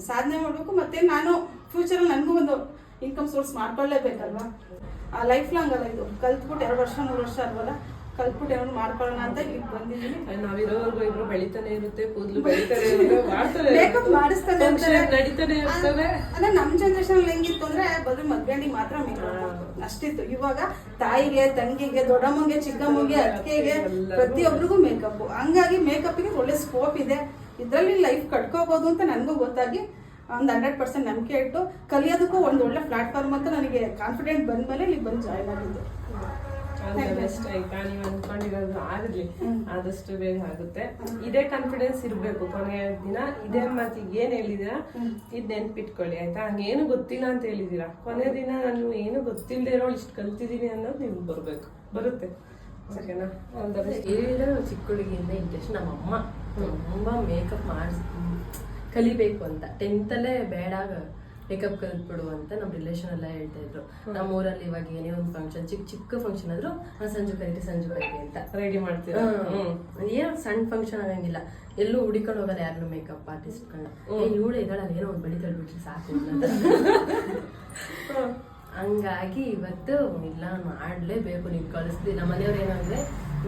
ಸಾಧನೆ ಮಾಡಬೇಕು, ಮತ್ತೆ ನಾನು ಫ್ಯೂಚರಲ್ಲಿ ನನಗೂ ಒಂದು ಇನ್ಕಮ್ ಸೋರ್ಸ್ ಮಾಡ್ಕೊಳ್ಳೇಬೇಕಲ್ವಾ? ಆ ಲೈಫ್ ಲಾಂಗ್ ಅಲ್ಲ ಇದು. ಕಲ್ತ್ಬಿಟ್ಟು ಎರಡು ವರ್ಷ ಮೂರು ವರ್ಷ ಅಲ್ವಲ್ಲ? ಕಲ್ತ್ಬಿಟ್ಟು ಏನಾದ್ರು ಮಾಡ್ಕೊಳ್ಳೋಣ ಅಂತ ಇಲ್ಲಿ ಬಂದಿದ್ದೀನಿ. ನಾವಿರೋವರೆಗೂ ಇಬ್ರು ಬೆಳಿತಾನೆ ಇರುತ್ತೆ ಕೂದಲು ಬೆಳಿತಾನೆ ಮೇಕಪ್ ಮಾಡಿಸ್ತಾನೆ. ನಡೀತಾನೆ ಇರ್ತವೆ. ಅಲ್ಲ ನಮ್ ಜನರೇಷನ್ ಹೆಂಗಿತ್ತು ಅಂದ್ರೆ ಬರೀ ಮದ್ಗಂಡಿಗೆ ಮಾತ್ರ ಮೇಕಪ್ ಅಷ್ಟಿತ್ತು. ಇವಾಗ ತಾಯಿಗೆ ತಂಗಿಗೆ ದೊಡ್ಡಮ್ಮಗೆ ಚಿಕ್ಕಮ್ಮಗೆ ಅತ್ತಿಗೆಗೆ ಪ್ರತಿಯೊಬ್ಬರಿಗೂ ಮೇಕಪ್ ಹಂಗಾಗಿ ಮೇಕಪ್ಗೆ ಒಳ್ಳೆ ಸ್ಕೋಪ್ ಇದೆ. ಇದರಲ್ಲಿ ಲೈಫ್ ಕಟ್ಕೋಬಹುದು ಅಂತ ನನಗೂ ಗೊತ್ತಾಗಿ ಒಂದು ಹಂಡ್ರೆಡ್ ಪರ್ಸೆಂಟ್ ನಂಬಿಕೆ ಇಟ್ಟು ಕಲಿಯೋದಕ್ಕೂ ಒಂದು ಒಳ್ಳೆ ಪ್ಲಾಟ್ಫಾರ್ಮ್ ಅಂತ ನನಗೆ ಕಾನ್ಫಿಡೆಂಟ್ ಬಂದ್ಮೇಲೆ ಇಲ್ಲಿ ಬಂದು ಜಾಯ್ನ್ ಆಗಿದ್ದು. ಬೆಸ್ಟ್ ಆಯ್ತಾ? ನೀವು ಅನ್ಕೊಂಡಿರೋದು ಆಗಲಿ. ಆದಷ್ಟು ಬೇಗ ಆಗುತ್ತೆ. ಇದೇ ಕಾನ್ಫಿಡೆನ್ಸ್ ಇರಬೇಕು ಕೊನೆಯ ದಿನ. ಇದೇ ಮಾತಿಗೆ ಏನ್ ಹೇಳಿದೀರಾ ಇದ್ ನೆನ್ಪಿಟ್ಕೊಳ್ಳಿ ಆಯ್ತಾ? ಹಂಗೇನು ಗೊತ್ತಿಲ್ಲ ಅಂತ ಹೇಳಿದೀರಾ ಕೊನೆ ದಿನ ನಾನು ಏನು ಗೊತ್ತಿಲ್ಲದೆ ಇರೋ ಇಷ್ಟು ಕಲ್ತಿದ್ದೀನಿ ಅನ್ನೋದು ನಿಮ್ಗೆ ಬರಬೇಕು. ಬರುತ್ತೆ. ಸರಿನಾ? ಒಂದು ಏನಿದ್ರು ಚಿಕ್ಕ ಹುಡುಗಿಯಿಂದ ಇಂಟ್ರೆಸ್ಟ್ ನಮ್ಮಮ್ಮ. ತುಂಬಾ ಮೇಕಪ್ ಮಾಡಿಸ್ ಕಲಿಬೇಕು ಅಂತ. ಟೆಂತಲ್ಲೇ ಬೇಡ ಮೇಕಪ್ ಕಲ್ತ್ಬಿಡು ಅಂತ ನಮ್ಮ ರಿಲೇಷನ್ ಎಲ್ಲ ಹೇಳ್ತಾ ಇದ್ರು. ನಮ್ಮ ಊರಲ್ಲಿ ಇವಾಗ ಏನೇ ಒಂದು ಫಂಕ್ಷನ್ ಚಿಕ್ಕ ಚಿಕ್ಕ ಫಂಕ್ಷನ್ ಆದ್ರೂ ಆ ಸಂಜು ಕರೀರಿ ಸಂಜು ಅಂತ. ರೆಡಿ ಮಾಡ್ತೀವಿ ಏನೋ ಸಣ್ಣ ಫಂಕ್ಷನ್ ಆಗಂಗಿಲ್ಲ. ಎಲ್ಲೂ ಹುಡಿಕೊಂಡು ಹೋಗಲ್ಲ ಯಾರನ್ನು ಮೇಕಪ್ ಆರ್ಟಿಸ್ಟ್ಗಳನ್ನ ಇವಳು ಇದ್ದಾಳೆ ಏನೋ ಒಂದು ಬಳಿ ತಳ್ಬಿಟ್ರೆ ಸಾಕು ಅಂತ. ಹಂಗಾಗಿ ಇವತ್ತು ಇಲ್ಲ ಮಾಡ್ಲೇಬೇಕು ನೀನ್ ಕಳಿಸ್ತೀವಿ ನಮ್ಮ ಮನೆಯವ್ರು ಏನಂದ್ರೆ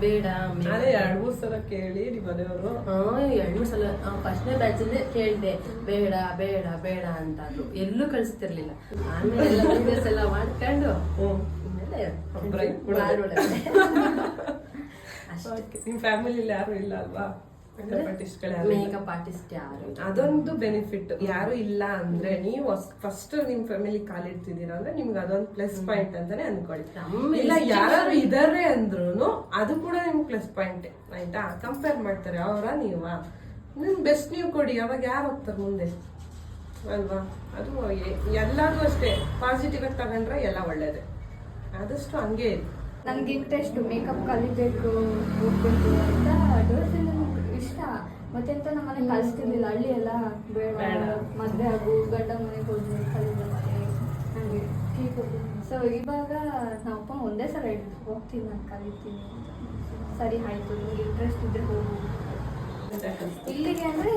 ಬೇಡ ನಾನೇ ಎರಡ್ ಮೂರ್ ಸಲ ಕೇಳಿ ನಿಮ್ಮ ಮನೆಯವರು. ಎರಡು ಮೂರು ಸಲ ಫಸ್ಟ್ನೇ ಬ್ಯಾಚಲ್ಲಿ ಕೇಳಿದೆ ಬೇಡ ಬೇಡ ಬೇಡ ಅಂತ ಅಂದ್ರು ಎಲ್ಲೂ ಕಳಿಸ್ತಿರ್ಲಿಲ್ಲ. ಆಮೇಲೆ ಎಲ್ಲ ಮಾಡ್ಕೊಂಡು ಆಮೇಲೆ ನಿಮ್ ಫ್ಯಾಮಿಲಿಲಿ ಯಾರು ಇಲ್ಲ ಅಲ್ವಾ? ಮೇಕಪ್ ಆರ್ಟಿಸ್ಟ್ ಯಾರು ಅದೊಂದು ಬೆನಿಫಿಟ್ ಯಾರು ಇಲ್ಲ ಅಂದ್ರೆ ನೀವು ಫಸ್ಟ್ ನಿಮ್ ಫ್ಯಾಮಿಲಿ ಕಾಲಿಡ್ತಿದ್ದೀರಾ ಅಂದ್ರೆ ನಿಮ್ಗೆ ಅದೊಂದು ಪ್ಲಸ್ ಪಾಯಿಂಟ್ ಅಂತಾನೆ ಅನ್ಕೊಳ್ಳಿ. ಇಲ್ಲ ಯಾರು ಇದಾರೆ ಅಂದ್ರು ಅದು ಕೂಡ ನಿಮ್ಗೆ ಪ್ಲಸ್ ಪಾಯಿಂಟ್ ಆಯ್ತಾ? ಕಂಪೇರ್ ಮಾಡ್ತಾರೆ ಅವರ ನೀವ? ನಿಮ್ ಬೆಸ್ಟ್ ನೀವು ಕೊಡಿ ಅವಾಗ ಯಾರು ಹೋಗ್ತಾರೆ ಮುಂದೆ? ಅಲ್ವಾ? ಅದು ಎಲ್ಲಾರು ಅಷ್ಟೇ. ಪಾಸಿಟಿವ್ ಆಗಿ ತಗೊಂಡ್ರೆ ಎಲ್ಲ ಒಳ್ಳೇದೆ. ಆದಷ್ಟು ಹಂಗೆ ಇದೆ ನನಗೆ ಇಂಟ್ರೆಸ್ಟ್ ಮೇಕಪ್ ಕಲಿಬೇಕು ಹೋಗ್ಬೇಕು ಅಂತ ಇಷ್ಟ ಮತ್ತೆ ಎಂತ ನಮ್ಮ ಮನೆ ಕಲಿಸ್ತಿರ್ಲಿಲ್ಲ ಹಳ್ಳಿ ಎಲ್ಲ ಬೇಡ. ಮದ್ವೆ ಆಗು ಗಂಡ ಮನೆಗೆ ಹೋಗಿ ಕಲಿದಂತೆ ಹಂಗೆ. ಸೊ ಇವಾಗ ನಮ್ಮ ಅಪ್ಪ ಒಂದೇ ಸಲ ಹೇಳಿದ್ರು ಹೋಗ್ತೀನಿ ನಾನು ಕಲಿತೀನಿ ಸರಿ ಆಯ್ತು. ನಿಮ್ಗೆ ಇಂಟ್ರೆಸ್ಟ್ ಇದ್ರೆ ಹೋಗು. ಇಲ್ಲಿಗೆ ಅಂದ್ರೆ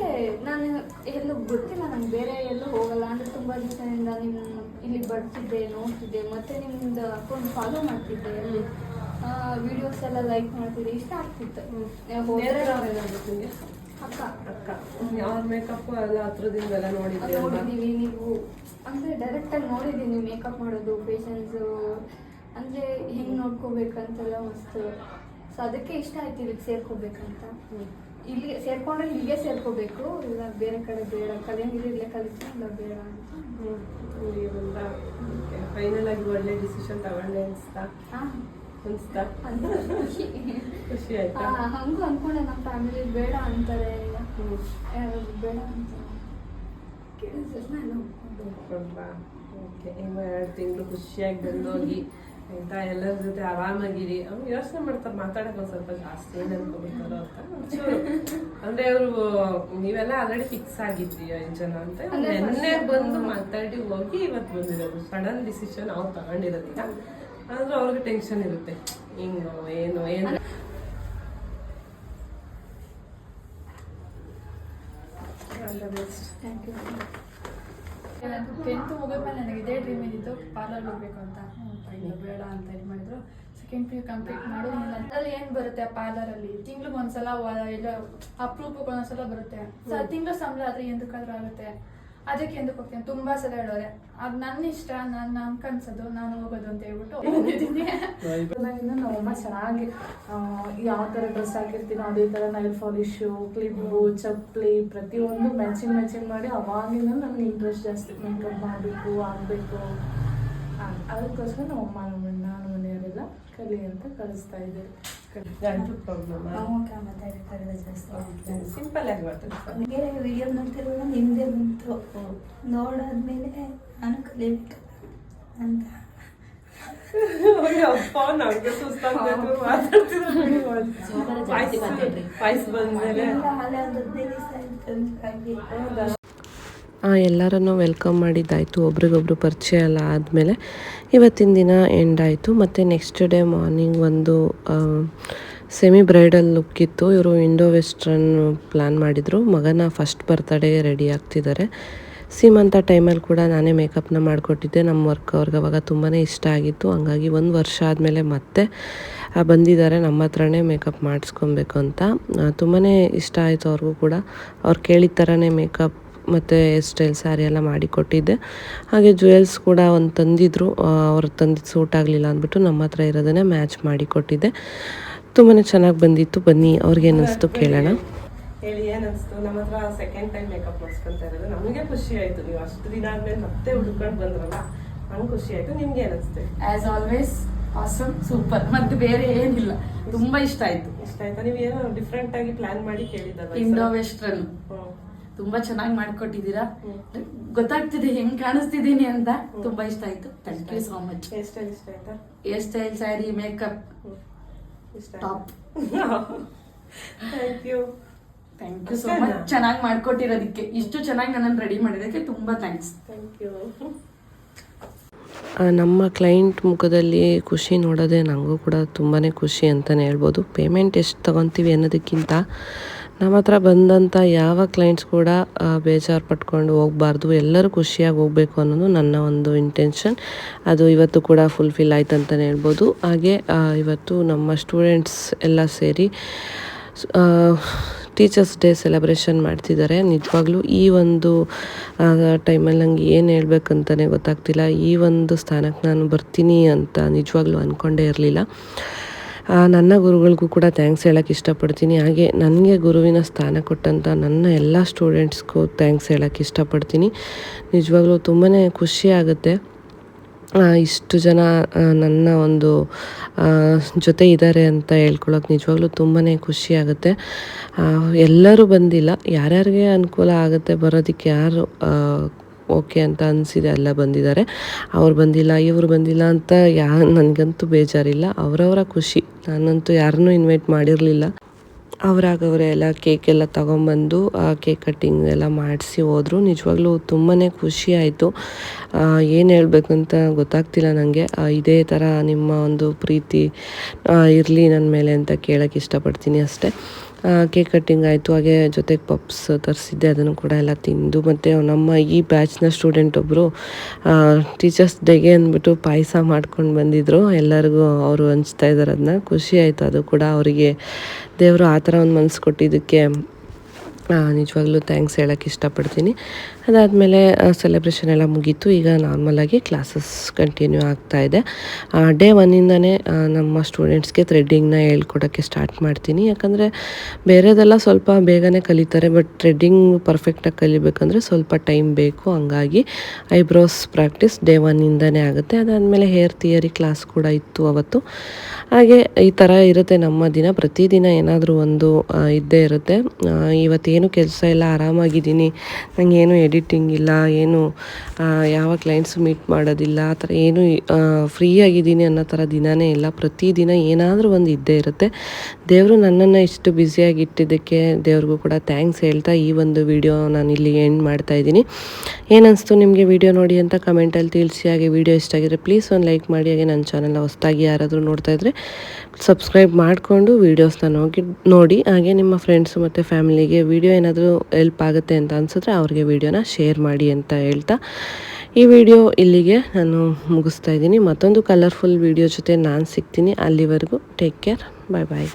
ನಾನು ಎಲ್ಲೂ ಗೊತ್ತಿಲ್ಲ ನಂಗೆ ಬೇರೆ ಎಲ್ಲೂ ಹೋಗಲ್ಲ. ಅಂದ್ರೆ ತುಂಬಾ ದಿವಸದಿಂದ ನಿಮ್ಮ ಇಲ್ಲಿಗೆ ಬರ್ತಿದ್ದೆ ನೋಡ್ತಿದ್ದೆ. ಮತ್ತೆ ನಿಮ್ದು ಅಕೌಂಟ್ ಫಾಲೋ ಮಾಡ್ತಿದ್ದೆ ಅಲ್ಲಿ. ವಿಡಿಯೋಸ್ ಎಲ್ಲ ಲೈಕ್ ಮಾಡ್ತೀರಿ ಇಷ್ಟ ಆಗ್ತಿತ್ತು. ಅಕ್ಕ. ಅಕ್ಕ. ಅವ್ರ ಮೇಕಪ್ ಎಲ್ಲ ಹತ್ರದಿಂದ ಎಲ್ಲ ನೋಡಿದ್ದೀವಿ ನೀವು. ಅಂದ್ರೆ ಡೈರೆಕ್ಟ್ ಆಗಿ ನೋಡಿದೀನಿ ನೀವು ಮೇಕಪ್ ಮಾಡೋದು ಪೇಷನ್ಸ್ ಅಂದ್ರೆ ಹೆಂಗ್ ನೋಡ್ಕೋಬೇಕಂತೆಲ್ಲ ಮಸ್ತ್. ಸೊ ಅದಕ್ಕೆ ಇಷ್ಟ ಆಯ್ತು ಇಲ್ಲಿಗೆ ಸೇರ್ಕೋಬೇಕಂತ. ಇಲ್ಲಿ ಸೇರ್ಕೊಂಡ್ರೆ ಇಲ್ಲಿಗೆ ಸೇರ್ಕೋಬೇಕು ಇಲ್ಲ ಬೇರೆ ಕಡೆ ಬೇಡ. ಕಲಿಯಂಗಿಲ್ಲ ಇಲ್ಲೇ ಕಲಿತು ಇಲ್ಲ ಬೇಡ ಅಂತ. ಫೈನಲ್ ಆಗಿ ಒಳ್ಳೆ ಡಿಸಿಷನ್ ತಗೊಂಡೆ ಅನ್ಸ್ತಾ? ಹಾ. ಅನ್ಸ್ತಾ ಖುಷಿ ಆಯ್ತಾ ಹಂಗೂ ಅನ್ಕೊಂಡೆ ನಮ್ಮ ಫ್ಯಾಮಿಲಿ ಬೇಡ ಅಂತಾರೆ ಬೇಡ ಕೇಳಿದ್ರೆ ನಾನು? ಓಕೆ ಇನ್ನು ಎರಡು ತಿಂಗಳು ಖುಷಿಯಾಗಿ ಬಂದೋಗಿ ಆಯ್ತಾ? ಎಲ್ಲರ ಜೊತೆ ಆರಾಮಾಗಿರಿ. ಅವ್ರು ಯೋಚನೆ ಮಾಡ್ತಾರೆ ಮಾತಾಡಕ್ಕೆ ಒಂದು ಸ್ವಲ್ಪ ಜಾಸ್ತಿ ಏನು ಅನ್ಕೋಬೇಕಾರೋ ಅಂತ. ಅಂದ್ರೆ ಅವರು ನೀವೆಲ್ಲ ಆಲ್ರೆಡಿ ಫಿಕ್ಸ್ ಆಗಿದ್ರಿ ಐದು ಜನ ಅಂತ ನೆನ್ನೆ ಬಂದು ಮಾತಾಡಿ ಹೋಗಿ ಇವತ್ತು ಬಂದಿರೋದು. ಸಡನ್ ಡಿಸಿಷನ್ ಅವ್ರು ತಗೊಂಡಿರೋದೀಗ ಆದ್ರೆ ಅವ್ರಿಗೆ ಟೆನ್ಷನ್ ಇರುತ್ತೆ. ಹಿಂಗೋ ಏನು ಏನು. All the best thank you tenth ಮುಗಿದ್ಮೇಲೆ ನನಗೆ ಇದೇ ಡ್ರೀಮ್ ಇದ್ದಿತ್ತು ಪಾರ್ಲರ್ ಹೋಗ್ಬೇಕು ಅಂತ. ಇಲ್ಲ ಬೇಡ ಅಂತ ಇದು ಮಾಡಿದ್ರು. ಸೆಕೆಂಡ್ ಪಿ ಯು ಕಂಪ್ಲೀಟ್ ಮಾಡು ಅದ್ರಲ್ಲಿ ಏನು ಬರುತ್ತೆ ಪಾರ್ಲರಲ್ಲಿ ತಿಂಗ್ಳಿಗೆ ಒಂದ್ಸಲ ವ- ಇಲ್ಲ ಅಪ್ರೂಪಕ್ಕೆ ಒಂದೊಂದ್ಸಲ ಬರುತ್ತೆ. ಸೊ ತಿಂಗಳ ಸಂಬಳ ಆದರೆ ಎಂದಕ್ಕಾದ್ರೂ ಆಗುತ್ತೆ. ಅದಕ್ಕೆ ಎಂದು ಹೋಗ್ತೀನಿ? ತುಂಬಾ ಸಲ ಹೇಳೋರೆ. ಅದು ನನ್ನ ಇಷ್ಟ ನಾನು ನಾನು ಕನ್ಸೋದು ನಾನು ಹೋಗೋದು ಅಂತ ಹೇಳ್ಬಿಟ್ಟು ಹೋಗಿದ್ದೀನಿ ಇನ್ನು ನಮ್ಮಮ್ಮ ಚೆನ್ನಾಗಿ ಯಾವ ಥರ ಡ್ರೆಸ್ ಹಾಕಿರ್ತೀನೋ ಅದೇ ಥರ ನೈಲ್ ಪಾಲಿಶು ಕ್ಲಿಪ್ಪು ಚಪ್ಪಲಿ ಪ್ರತಿಯೊಂದು ಮ್ಯಾಚಿಂಗ್ ಮ್ಯಾಚಿಂಗ್ ಮಾಡಿ ಅವಾಗಿಂದ ನನಗೆ ಇಂಟ್ರೆಸ್ಟ್ ಜಾಸ್ತಿ. ಮೇಕಪ್ ಮಾಡಬೇಕು ಆಗಬೇಕು. ಅದಕ್ಕೋಸ್ಕರ ನಮ್ಮಮ್ಮ ನಮ್ಮ ನಾನು ಮನೆಯವರೆಲ್ಲ ಕಲಿ ಅಂತ ಕಲಿಸ್ತಾ ಇದ್ದೀವಿ ಸಿಂಪಲ್ ಆಗಿ ಬರ್ತದೆ ವಿಡಿಯೋ ನೋಡ್ತಿರುವಾಗ ನಿಮ್ಮದೇ ಬಂತು ನೋಡಾದ್ಮೇಲೆ ನಾನು ಕಲಿಬೇಕು ಅಂತ. ಪಾಯ್ಸ್ ಬಂದ್ಮೇಲೆ ಎಲ್ಲರನ್ನು ವೆಲ್ಕಮ್ ಮಾಡಿದ್ದಾಯಿತು. ಒಬ್ರಿಗೊಬ್ರು ಪರಿಚಯ ಎಲ್ಲ ಆದಮೇಲೆ ಇವತ್ತಿನ ದಿನ ಎಂಡ್ ಆಯಿತು. ಮತ್ತು ನೆಕ್ಸ್ಟ್ ಡೇ ಮಾರ್ನಿಂಗ್ ಒಂದು ಸೆಮಿ ಬ್ರೈಡಲ್ ಲುಕ್ ಇತ್ತು. ಇವರು ಇಂಡೋ ವೆಸ್ಟ್ರನ್ ಪ್ಲ್ಯಾನ್ ಮಾಡಿದರು. ಮಗನ ಫಸ್ಟ್ ಬರ್ತಡೇಗೆ ರೆಡಿ ಆಗ್ತಿದ್ದಾರೆ ಸೀಮಂತ ಟೈಮಲ್ಲಿ ಕೂಡ ನಾನೇ ಮೇಕಪ್ನ ಮಾಡಿಕೊಟ್ಟಿದ್ದೆ. ನಮ್ಮ ವರ್ಕ್ ಅವ್ರಿಗೆ ಅವಾಗ ತುಂಬಾ ಇಷ್ಟ ಆಗಿತ್ತು. ಹಂಗಾಗಿ ಒಂದು ವರ್ಷ ಆದಮೇಲೆ ಮತ್ತೆ ಬಂದಿದ್ದಾರೆ ನಮ್ಮ ಹತ್ರನೇ ಮೇಕಪ್ ಮಾಡಿಸ್ಕೊಬೇಕು ಅಂತ. ತುಂಬಾ ಇಷ್ಟ ಆಯಿತು ಅವ್ರಿಗೂ ಕೂಡ. ಅವ್ರು ಕೇಳಿದ ಥರನೇ ಮೇಕಪ್ ಮತ್ತು ಹೇರ್ ಸ್ಟೈಲ್ ಸ್ಯಾರಿ ಎಲ್ಲ ಮಾಡಿಕೊಟ್ಟಿದ್ದೆ ಹಾಗೆ ಜುವೆಲ್ಸ್ ಕೂಡ ಒಂದು ತಂದಿದ್ರು. ಅವ್ರು ತಂದಿದ್ದು ಸೂಟ್ ಆಗಲಿಲ್ಲ ಅಂದ್ಬಿಟ್ಟು ನಮ್ಮ ಹತ್ರ ಇರೋದನ್ನೇ ಮ್ಯಾಚ್ ಮಾಡಿ ಕೊಟ್ಟಿದ್ದೆ. ತುಂಬಾ ಚೆನ್ನಾಗಿ ಬಂದಿತ್ತು. ಬನ್ನಿ ಅವ್ರಿಗೆ ಏನಿಸ್ತು ಕೇಳೋಣ. ಹೇಳಿ ಏನಿಸ್ತು? ನಮ್ಮ ಹತ್ರ ಸೆಕೆಂಡ್ ಟೈಮ್ ಮೇಕಪ್ ಮಾಡಿಸ್ಕೊಂತ ಇರೋದು. ನಮಗೆ ಖುಷಿ ಆಯಿತು. ನೀವು ಅಷ್ಟು ದಿನ ಆದ್ಮೇಲೆ ಮತ್ತೆ ಹುಡ್ಕೊಂಡು ಬಂದ್ರಲ್ಲ ನಂಗೆ ಖುಷಿ ಆಯಿತು. ನಿಮ್ಗೆ ಏನಿಸ್ತು? ಆಸ್ ಆಲ್ವೇಸ್ ಆಸಮ್ ಸೂಪರ್ ಮತ್ತೆ ಬೇರೆ ಏನಿಲ್ಲ. ತುಂಬಾ ಇಷ್ಟ ಆಯ್ತು. ಇಷ್ಟ ಆಯ್ತಾ? ನೀವು ಏನೋ ಡಿಫ್ರೆಂಟ್ ಆಗಿ ಪ್ಲಾನ್ ಮಾಡಿ ಕೇಳಿದ್ದಲ್ಲ ಸಲ? Indo western. ತುಂಬಾ ಚೆನ್ನಾಗಿ ಮಾಡ್ಕೊಟ್ಟಿದ್ದೀರಾ? ಗೊತ್ತಾಗ್ತಿದೆ ಹೆಂಗ್ ಕಾಣಿಸ್ತಿದ್ದೀನಿ ಅಂತ. ತುಂಬಾ ಇಷ್ಟ ಆಯ್ತು. Thank you so much hair style ಇಷ್ಟ ಆಯ್ತಾ? ಹೇರ್ ಸ್ಟೈಲ್ ಸ್ಯಾರಿ ಮೇಕಪ್ ಇಷ್ಟ top thank you thank you so much ಚೆನ್ನಾಗಿ ಮಾಡ್ಕೊಟ್ಟಿರೋದಕ್ಕೆ. ಇಷ್ಟು ಚೆನ್ನಾಗಿ ನನ್ನನ್ನು ರೆಡಿ ಮಾಡಿರೋದಕ್ಕೆ ತುಂಬಾ ಥ್ಯಾಂಕ್ಸ್ ಥ್ಯಾಂಕ್ ಯು ನಮ್ಮ ಕ್ಲೈಂಟ್ ಮುಖದಲ್ಲಿ ಖುಷಿ ನೋಡೋದೇ ನನಗೂ ಕೂಡ ತುಂಬಾ ಖುಷಿ ಅಂತಲೇ ಹೇಳ್ಬೋದು. ಪೇಮೆಂಟ್ ಎಷ್ಟು ತೊಗೊತೀವಿ ಅನ್ನೋದಕ್ಕಿಂತ ನಮ್ಮ ಹತ್ರ ಬಂದಂಥ ಯಾವ ಕ್ಲೈಂಟ್ಸ್ ಕೂಡ ಬೇಜಾರು ಪಟ್ಕೊಂಡು ಹೋಗಬಾರ್ದು. ಎಲ್ಲರೂ ಖುಷಿಯಾಗಿ ಹೋಗಬೇಕು ಅನ್ನೋದು ನನ್ನ ಒಂದು ಇಂಟೆನ್ಷನ್ ಅದು ಇವತ್ತು ಕೂಡ ಫುಲ್ಫಿಲ್ ಆಯ್ತು ಅಂತಲೇ ಹೇಳ್ಬೋದು. ಹಾಗೆ ಇವತ್ತು ನಮ್ಮ ಸ್ಟೂಡೆಂಟ್ಸ್ ಎಲ್ಲ ಸೇರಿ ಟೀಚರ್ಸ್ ಡೇ ಸೆಲೆಬ್ರೇಷನ್ ಮಾಡ್ತಿದ್ದಾರೆ. ನಿಜವಾಗ್ಲೂ ಈ ಒಂದು ಟೈಮಲ್ಲಿ ನಂಗೆ ಏನು ಹೇಳ್ಬೇಕಂತಲೇ ಗೊತ್ತಾಗ್ತಿಲ್ಲ. ಈ ಒಂದು ಸ್ಥಾನಕ್ಕೆ ನಾನು ಬರ್ತೀನಿ ಅಂತ ನಿಜವಾಗ್ಲೂ ಅಂದ್ಕೊಂಡೇ ಇರಲಿಲ್ಲ. ನನ್ನ ಗುರುಗಳಿಗೂ ಕೂಡ ಥ್ಯಾಂಕ್ಸ್ ಹೇಳೋಕ್ಕೆ ಇಷ್ಟಪಡ್ತೀನಿ. ಹಾಗೆ ನನಗೆ ಗುರುವಿನ ಸ್ಥಾನ ಕೊಟ್ಟಂಥ ನನ್ನ ಎಲ್ಲ ಸ್ಟೂಡೆಂಟ್ಸ್ಗೂ ಥ್ಯಾಂಕ್ಸ್ ಹೇಳೋಕ್ಕೆ ಇಷ್ಟಪಡ್ತೀನಿ. ನಿಜವಾಗ್ಲೂ ತುಂಬಾ ಖುಷಿ ಆಗುತ್ತೆ. ಇಷ್ಟು ಜನ ನನ್ನ ಒಂದು ಜೊತೆ ಇದ್ದಾರೆ ಅಂತ ಹೇಳ್ಕೊಳ್ಳೋಕೆ ನಿಜವಾಗ್ಲೂ ತುಂಬಾ ಖುಷಿ ಆಗುತ್ತೆ. ಎಲ್ಲರೂ ಬಂದಿಲ್ಲ. ಯಾರ್ಯಾರಿಗೆ ಅನುಕೂಲ ಆಗುತ್ತೆ ಬರೋದಕ್ಕೆ ಯಾರು ಓಕೆ ಅಂತ ಅನಿಸಿದೆ, ಎಲ್ಲ ಬಂದಿದ್ದಾರೆ. ಅವ್ರು ಬಂದಿಲ್ಲ, ಇವರು ಬಂದಿಲ್ಲ ಅಂತ ಯಾ, ನನಗಂತೂ ಬೇಜಾರಿಲ್ಲ. ಅವರವರ ಖುಷಿ. ನಾನಂತೂ ಯಾರನ್ನೂ ಇನ್ವೈಟ್ ಮಾಡಿರಲಿಲ್ಲ. ಅವರಾಗವ್ರೆ ಎಲ್ಲ ಕೇಕ್ ಎಲ್ಲ ತೊಗೊಂಬಂದು ಕೇಕ್ ಕಟ್ಟಿಂಗ್ ಎಲ್ಲ ಮಾಡಿಸಿ ಹೋದರು. ನಿಜವಾಗ್ಲೂ ತುಂಬಾ ಖುಷಿ ಆಯಿತು. ಏನು ಹೇಳಬೇಕು ಅಂತ ಗೊತ್ತಾಗ್ತಿಲ್ಲ ನನಗೆ ಇದೇ ಥರ ನಿಮ್ಮ ಒಂದು ಪ್ರೀತಿ ಇರಲಿ ನನ್ನ ಮೇಲೆ ಅಂತ ಕೇಳೋಕ್ಕೆ ಇಷ್ಟಪಡ್ತೀನಿ ಅಷ್ಟೇ. ಕೇಕ್ ಕಟ್ಟಿಂಗ್ ಆಯಿತು, ಹಾಗೆ ಜೊತೆಗೆ ಪಪ್ಸ್ ತರಿಸಿದ್ದೆ, ಅದನ್ನು ಕೂಡ ಎಲ್ಲ ತಿಂದು. ಮತ್ತು ನಮ್ಮ ಈ ಬ್ಯಾಚ್ನ ಸ್ಟೂಡೆಂಟ್ ಒಬ್ಬರು ಟೀಚರ್ಸ್ ಡೇಗೆ ಅಂದ್ಬಿಟ್ಟು ಪಾಯಸ ಮಾಡ್ಕೊಂಡು ಬಂದಿದ್ದರು ಎಲ್ಲರಿಗೂ ಅವರು ಹಂಚ್ತಾ ಇದ್ದಾರೆ ಅದನ್ನ ಖುಷಿ ಆಯಿತು ಅದು ಕೂಡ ಅವರಿಗೆ. ದೇವರು ಆ ಥರ ಒಂದು ಮನಸ್ಸು ಕೊಟ್ಟಿದ್ದಕ್ಕೆ ನಿಜವಾಗ್ಲೂ ಥ್ಯಾಂಕ್ಸ್ ಹೇಳೋಕ್ಕೆ ಇಷ್ಟಪಡ್ತೀನಿ. ಅದಾದಮೇಲೆ ಸೆಲೆಬ್ರೇಷನ್ ಎಲ್ಲ ಮುಗೀತು. ಈಗ ನಾರ್ಮಲಾಗಿ ಕ್ಲಾಸಸ್ ಕಂಟಿನ್ಯೂ ಆಗ್ತಾ ಇದೆ. ಡೇ ಒನ್ನಿಂದನೇ ನಮ್ಮ ಸ್ಟೂಡೆಂಟ್ಸ್ಗೆ ಥ್ರೆಡ್ಡಿಂಗ್ನ ಹೇಳ್ಕೊಡೋಕ್ಕೆ ಸ್ಟಾರ್ಟ್ ಮಾಡ್ತೀನಿ. ಯಾಕಂದರೆ, ಬೇರೆದೆಲ್ಲ ಸ್ವಲ್ಪ ಬೇಗನೆ ಕಲಿತಾರೆ ಬಟ್ ಥ್ರೆಡ್ಡಿಂಗ್ ಪರ್ಫೆಕ್ಟಾಗಿ ಕಲಿಬೇಕಂದ್ರೆ ಸ್ವಲ್ಪ ಟೈಮ್ ಬೇಕು. ಹಂಗಾಗಿ ಐಬ್ರೋಸ್ ಪ್ರಾಕ್ಟೀಸ್ ಡೇ ಒನ್ನಿಂದನೇ ಆಗುತ್ತೆ. ಅದಾದಮೇಲೆ ಹೇರ್ ಥಿಯರಿ ಕ್ಲಾಸ್ ಕೂಡ ಇತ್ತು ಅವತ್ತು. ಹಾಗೆ ಈ ಥರ ಇರುತ್ತೆ ನಮ್ಮ ದಿನ. ಪ್ರತಿದಿನ ಏನಾದರೂ ಒಂದು ಇದ್ದೇ ಇರುತ್ತೆ. ಇವತ್ತೇನು ಕೆಲಸ ಇಲ್ಲ, ಆರಾಮಾಗಿದ್ದೀನಿ ನನಗೇನು ಏನು ಎಡಿಟಿಂಗ್ ಇಲ್ಲ, ಏನು ಯಾವ ಕ್ಲೈಂಟ್ಸ್ ಮೀಟ್ ಮಾಡೋದಿಲ್ಲ, ಆ ಥರ ಏನು ಫ್ರೀ ಆಗಿದ್ದೀನಿ ಅನ್ನೋ ಥರ ದಿನವೇ ಇಲ್ಲ. ಪ್ರತಿದಿನ ಏನಾದರೂ ಒಂದು ಇದ್ದೇ ಇರುತ್ತೆ. ದೇವರು ನನ್ನನ್ನು ಇಷ್ಟು ಬ್ಯುಸಿಯಾಗಿ ಇಟ್ಟಿದ್ದಕ್ಕೆ ದೇವ್ರಿಗೂ ಕೂಡ ಥ್ಯಾಂಕ್ಸ್ ಹೇಳ್ತಾ ಈ ಒಂದು ವಿಡಿಯೋ ನಾನು ಇಲ್ಲಿ ಎಂಡ್ ಮಾಡ್ತಾ ಇದ್ದೀನಿ. ಏನನ್ನಿಸ್ತು ನಿಮಗೆ ವಿಡಿಯೋ ನೋಡಿ ಅಂತ ಕಮೆಂಟಲ್ಲಿ ತಿಳಿಸಿ. ಹಾಗೆ ವಿಡಿಯೋ ಇಷ್ಟ ಆಗಿದ್ರೆ ಪ್ಲೀಸ್ ಒಂದು ಲೈಕ್ ಮಾಡಿ. ಹಾಗೆ ನನ್ನ ಚಾನಲ್ನ ಹೊಸದಾಗಿ ಯಾರಾದರೂ ನೋಡ್ತಾ ಇದ್ದರೆ ಸಬ್ಸ್ಕ್ರೈಬ್ ಮಾಡಿಕೊಂಡು ವೀಡಿಯೋಸ್ನ ನೋಡಿ ನೋಡಿ, ಹಾಗೆ ನಿಮ್ಮ ಫ್ರೆಂಡ್ಸು ಮತ್ತು ಫ್ಯಾಮಿಲಿಗೆ ವಿಡಿಯೋ ಏನಾದರೂ ಹೆಲ್ಪ್ ಆಗುತ್ತೆ ಅಂತ ಅನಿಸಿದ್ರೆ ಅವ್ರಿಗೆ ವಿಡಿಯೋನ ಶೇರ್ ಮಾಡಿ ಅಂತ ಹೇಳ್ತಾ, ಈ ವಿಡಿಯೋ ಇಲ್ಲಿಗೆ ನಾನು ಮುಗಿಸ್ತಾ ಇದ್ದೀನಿ. ಮತ್ತೊಂದು ಕಲರ್ಫುಲ್ ವಿಡಿಯೋ ಜೊತೆ ನಾನು ಸಿಗ್ತೀನಿ. ಅಲ್ಲಿವರೆಗೂ ಟೇಕ್ ಕೇರ್ ಬಾಯ್ ಬಾಯ್